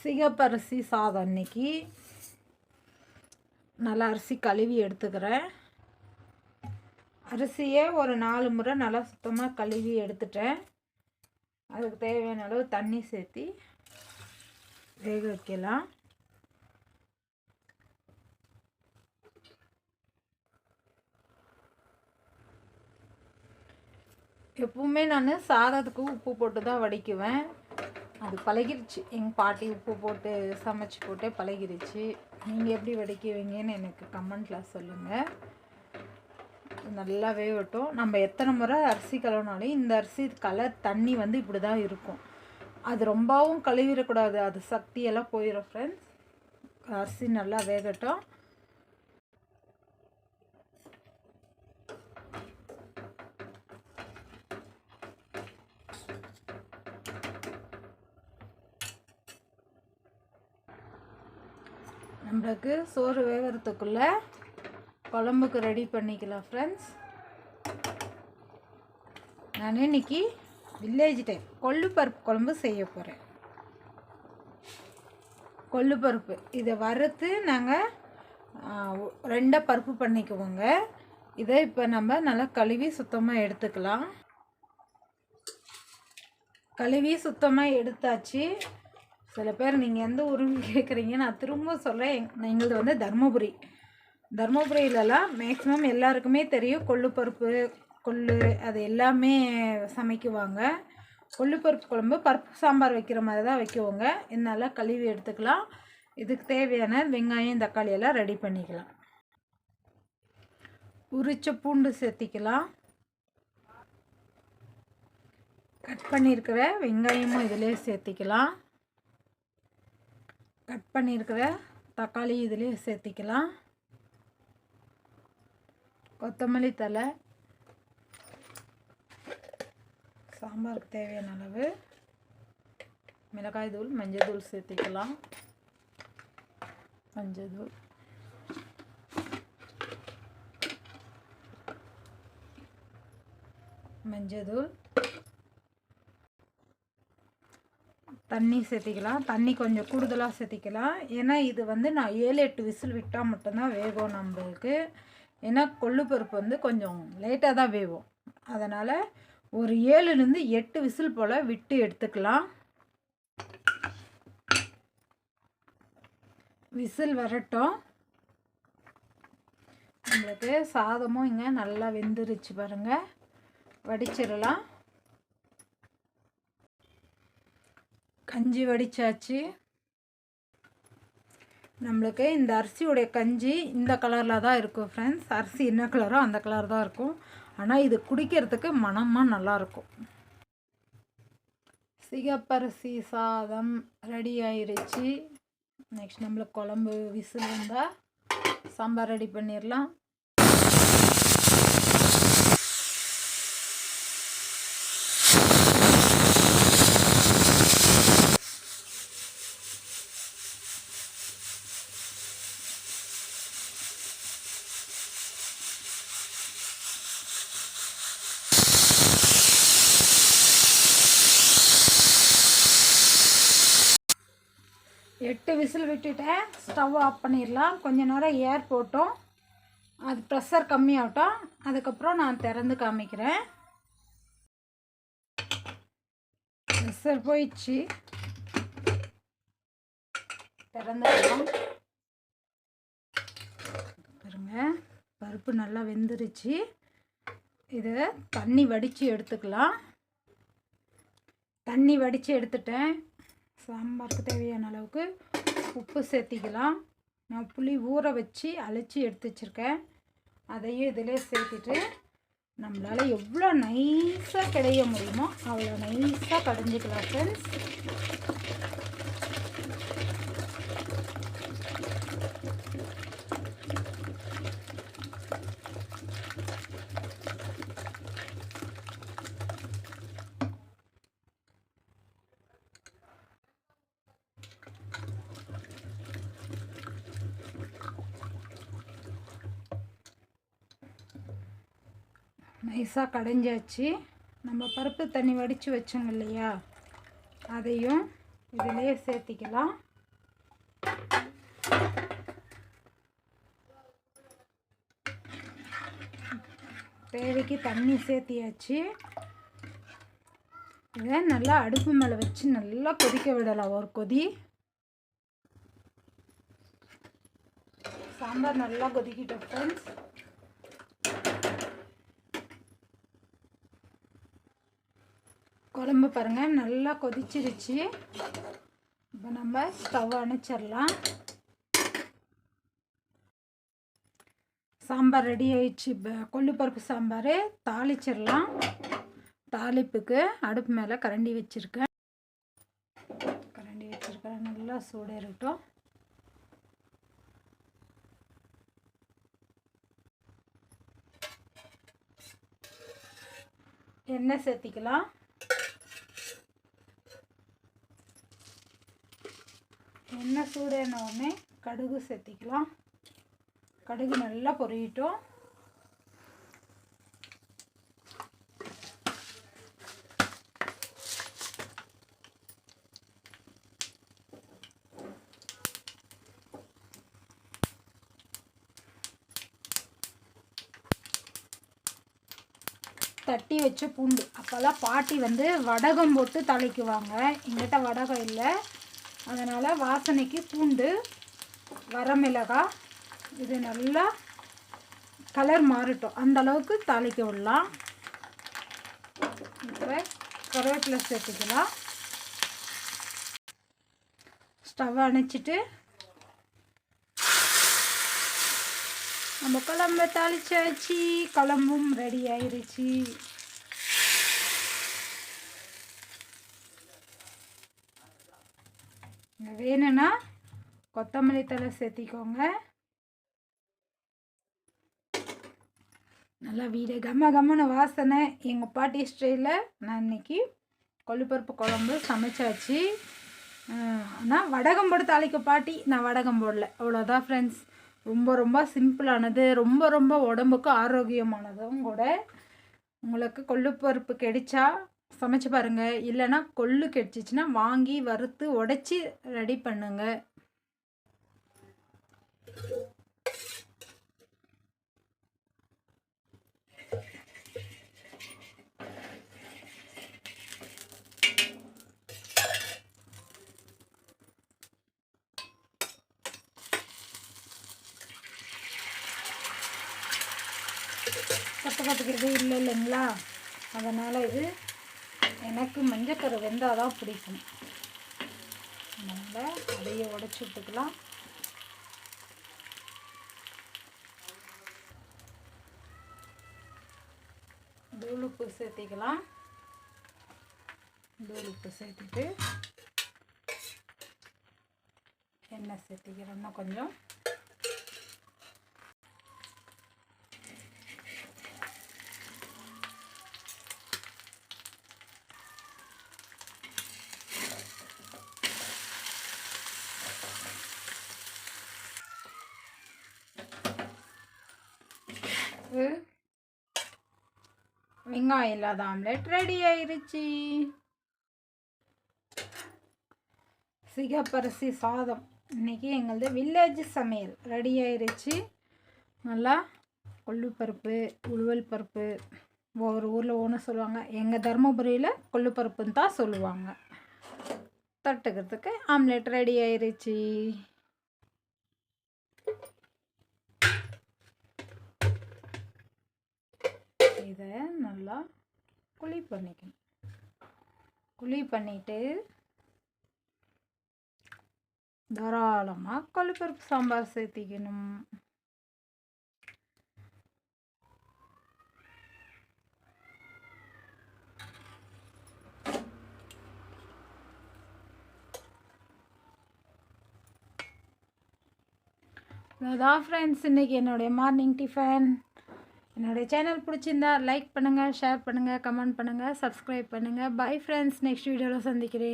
சிகப்பரிசி சாதம் இன்னைக்கு நல்லா அரிசி கழுவி எடுத்துக்கிறேன். அரிசியை ஒரு நாலு முறை நல்லா சுத்தமாக கழுவி எடுத்துட்டேன். அதுக்கு தேவையான அளவு தண்ணி சேர்த்தி வேக வைக்கலாம். எப்பவுமே நான் சாதத்துக்கு உப்பு போட்டு தான் வடிக்குவேன். அது பழகிருச்சு. எங்கள் பாட்டி உப்பு போட்டு சமைச்சு போட்டு பழகிருச்சு. நீங்கள் எப்படி வடிக்குவீங்கன்னு எனக்கு கமெண்ட்டில் சொல்லுங்கள் நல்லா வேகட்டும். நம்ம எத்தனை முறை அரிசி கழுவினாலும் இந்த அரிசி கலர் தண்ணி வந்து இப்படி தான் இருக்கும். அது ரொம்பவும் கழுவிடக்கூடாது. அது சக்தியெல்லாம் போயிடும் ஃப்ரெண்ட்ஸ் அரிசி நல்லா வேகட்டும். நம்மளுக்கு சோறு வேகிறதுக்குள்ளே குழம்புக்கு ரெடி பண்ணிக்கலாம் ஃப்ரெண்ட்ஸ் நான் இன்னைக்கு வில்லேஜ் டைப் கொள்ளு பருப்பு குழம்பு செய்ய போகிறேன் கொள்ளு பருப்பு இதை வறுத்து நாங்கள் ரெண்டாக பருப்பு பண்ணிக்குவோங்க. இதை இப்போ நம்ம நல்லா கழுவி சுத்தமாக எடுத்துக்கலாம். கழுவி சுத்தமாக எடுத்தாச்சு. சில பேர் நீங்கள் எந்த ஊருன்னு கேட்குறீங்க நான் திரும்ப சொல்கிறேன் எங் எங்களது வந்து தருமபுரி. தருமபுரியிலலாம் மேக்ஸிமம் எல்லாருக்குமே தெரியும். கொள்ளுப்பருப்பு கொள்ளு அது எல்லாமே சமைக்குவாங்க. கொள்ளுப்பருப்பு குழம்பு பருப்பு சாம்பார் வைக்கிற மாதிரி தான் வைக்குவோங்க. இதனால் கழுவி எடுத்துக்கலாம். இதுக்கு தேவையான வெங்காயம் தக்காளி எல்லாம் ரெடி பண்ணிக்கலாம். உரிச்ச பூண்டு சேர்த்திக்கலாம். கட் பண்ணியிருக்கிற வெங்காயமும் இதிலே சேர்த்திக்கலாம். கட் பண்ணியிருக்கிற தக்காளி இதுலேயும் சேர்த்திக்கலாம். கொத்தமல்லி தலை சாம்பாருக்கு தேவையான அளவு. மிளகாய் தூள் மஞ்சள் தூள் சேர்த்திக்கலாம். மஞ்சள் தூள். மஞ்சள் தூள். தண்ணி சேர்த்திக்கலாம். தண்ணி கொஞ்சம் கூடுதலாக சேர்த்திக்கலாம். ஏன்னா இது வந்து நான் ஏழு எட்டு விசில் விட்டால் மட்டும்தான் வேகும் நம்மளுக்கு. ஏன்னா கொள்ளு பருப்பு வந்து கொஞ்சம் லேட்டாக தான் வேகும். அதனால் ஒரு ஏழுலேருந்து எட்டு விசில் போல் விட்டு எடுத்துக்கலாம். விசில் வரட்டும். நம்மளுக்கு சாதமும் இங்கே நல்லா வெந்துருச்சு பாருங்கள் வடிச்சிடலாம். கஞ்சி வடித்தாச்சு நம்மளுக்கு இந்த அரிசியுடைய கஞ்சி இந்த கலரில் தான் இருக்கும் ஃப்ரெண்ட்ஸ் அரிசி என்ன கலரோ அந்த கலர் தான் இருக்கும். ஆனால் இது குடிக்கிறதுக்கு மனமாக நல்லாயிருக்கும் சிகப்பரிசி சாதம் ரெடி ஆயிருச்சு. நெக்ஸ்ட் நம்மளுக்கு குழம்பு விசில் இருந்தால் சாம்பார் ரெடி பண்ணிடலாம் எட்டு விசில் விட்டுட்டேன் ஸ்டவ் ஆஃப் பண்ணிடலாம். கொஞ்ச நேரம் ஏர் போட்டோம். அது ப்ரெஷர் கம்மியாகட்டும். அதுக்கப்புறம் நான் திறந்து காமிக்கிறேன். ப்ரெஷர் போயிடுச்சு. திறந்துடலாம். பாருங்க பருப்பு நல்லா வெந்துருச்சு. இதை தண்ணி வடித்து எடுத்துக்கலாம். தண்ணி வடித்து எடுத்துட்டேன். சாம்பாருக்கு தேவையான அளவுக்கு உப்பு சேர்த்திக்கலாம். நான் புளி ஊற வச்சு அழைச்சி எடுத்து வச்சுருக்கேன். அதையும் இதிலே சேர்த்துட்டு நம்மளால் எவ்வளோ நைஸாக கிடைய முடியுமோ அவ்வளோ நைஸாக கடைஞ்சிக்கலாம் ஃப்ரெண்ட்ஸ் நைஸாக கடைஞ்சாச்சு. நம்ம பருப்பு தண்ணி வடித்து வச்சோங்க இல்லையா? அதையும் இதிலே சேர்த்திக்கலாம். தேவைக்கு தண்ணி சேர்த்தியாச்சு. இதை நல்லா அடுப்பு மேலே வச்சு நல்லா கொதிக்க விடலாம் ஒரு கொதி. சாம்பார் நல்லா கொதிக்கிட்டோம் ஃப்ரெண்ட்ஸ் குழம்பு பாருங்கள் நல்லா கொதிச்சிருச்சு. இப்போ நம்ம ஸ்டவ் அணைச்சிடலாம். சாம்பார் ரெடி ஆயிடுச்சு. இப்போ கொள்ளுப்பருப்பு சாம்பார் தாளிச்சிடலாம். தாளிப்புக்கு அடுப்பு மேலே கரண்டி வச்சுருக்கேன். கரண்டி வச்சுருக்கேன். நல்லா சூடேறட்டும். எண்ணெய் சேர்த்திக்கலாம். எண்ணெய் சூடான உடனே கடுகு சேர்த்திக்கலாம். கடுகு நல்லா பொரியட்டும் தட்டி வச்ச பூண்டு. அப்போல்லாம் பாட்டி வந்து வடகம் போட்டு தலைக்குவாங்க எங்கிட்ட வடகம் இல்லை. அதனால் வாசனைக்கு பூண்டு வரமிளகாய் இது நல்லா கலர் மாறட்டும். அந்த அளவுக்கு தாளிக்க விடலாம். இப்போ கருவேப்பிலை சேர்த்துக்கலாம். ஸ்டவ் அணைச்சிட்டு நம்ம குழம்பு தாளிச்சாச்சு. குழம்பும் ரெடி ஆயிடுச்சு வேணும்னா கொத்தமல்லி தலை சேர்த்திக்கோங்க. நல்லா வீடு கம்ம கம்மன வாசனை. எங்கள் பாட்டி ஸ்டைலில் நான் இன்றைக்கி கொள்ளுப்பருப்பு குழம்பு சமைச்சாச்சு. ஆனால் வடகம் போட்டு தாளிக்க பாட்டி. நான் வடகம் போடல. அவ்வளோதான் ஃப்ரெண்ட்ஸ் ரொம்ப ரொம்ப சிம்பிளானது ரொம்ப ரொம்ப உடம்புக்கு ஆரோக்கியமானதும் கூட. உங்களுக்கு கொள்ளுப்பருப்பு கிடைச்சா சமைச்சு பாருங்கள் இல்லைன்னா கொள்ளு கிடைச்சிச்சின்னா வாங்கி வறுத்து உடச்சி ரெடி பண்ணுங்கள் கற்று இல்லை இல்லைங்களா அதனால் இது எனக்கு மஞ்சக்கரை வெந்தால் தான் பிடிக்கும். நம்ம அதையே உடச்சி விட்டுக்கலாம். தூளுப்பு சேர்த்திக்கலாம். தூளுப்பு சேர்த்துட்டு எண்ணெய் சேர்த்திக்கிறோம்னா கொஞ்சம். வெங்காயம் இல்லாத ஆம்லெட் ரெடி ஆயிருச்சு. சிகப்பரிசி சாதம். இன்னைக்கு எங்களது வில்லேஜ் சமையல் ரெடி ஆயிருச்சு. நல்லா கொள்ளுப்பருப்பு உழுவல் பருப்பு ஒவ்வொரு ஊரில் ஒன்று சொல்லுவாங்க. எங்கள் தருமபுரியில் கொள்ளுப்பருப்புன்னு தான் சொல்லுவாங்க. தட்டுக்கிறதுக்கு ஆம்லெட் ரெடி ஆயிருச்சு. இதை நல்லா குழி பண்ணிக்கணும். குழி பண்ணிட்டு தாராளமாக கொழுப்பருப்பு சாம்பார் சேர்த்திக்கணும். அதான் ஃப்ரெண்ட்ஸ் இன்றைக்கி என்னுடைய மார்னிங் டிஃபன் என்னுடைய சேனல் பிடிச்சிருந்தா லைக் பண்ணுங்கள் ஷேர் பண்ணுங்கள் கமெண்ட் பண்ணுங்கள் சப்ஸ்கிரைப் பண்ணுங்கள் பை ஃப்ரெண்ட்ஸ் நெக்ஸ்ட் வீடியோவில் சந்திக்கிறேன்.